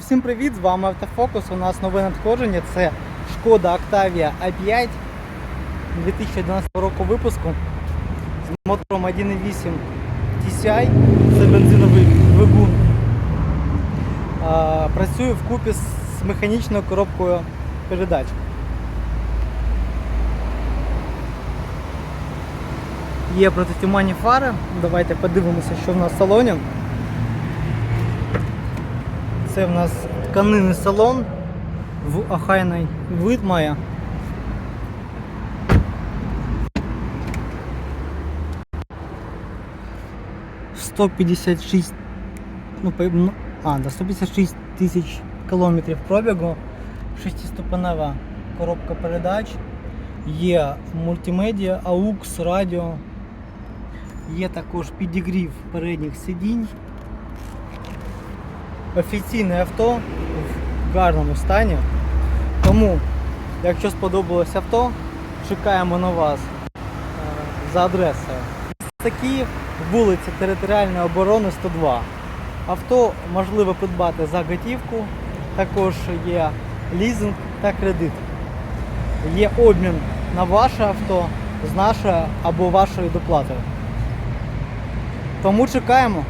Всім привіт! З вами Автофокус. У нас нове надходження. Це Шкода Octavia A5 2011 року випуску з мотором 1.8 TCI. Це бензиновий двигун. Працює вкупі з механічною коробкою передач. Є протитуманні фари. Давайте подивимося, що в нас в салоні. Це в нас тканинний салон в охайний вид. Сто п'ятдесят шість ну, ну, а, да, 156 тисяч кілометрів пробігу, шестиступенева коробка передач, є мультимедіа, AUX, радіо, є також підігрів передніх сидінь. Офіційне авто в гарному стані. Тому, якщо сподобалось авто, чекаємо на вас е, за адресою. Місто Київ, вулиця Територіальної оборони 102. Авто можливо придбати за готівку, також є лізинг та кредит. Є обмін на ваше авто з нашою або вашою доплатою. Тому чекаємо.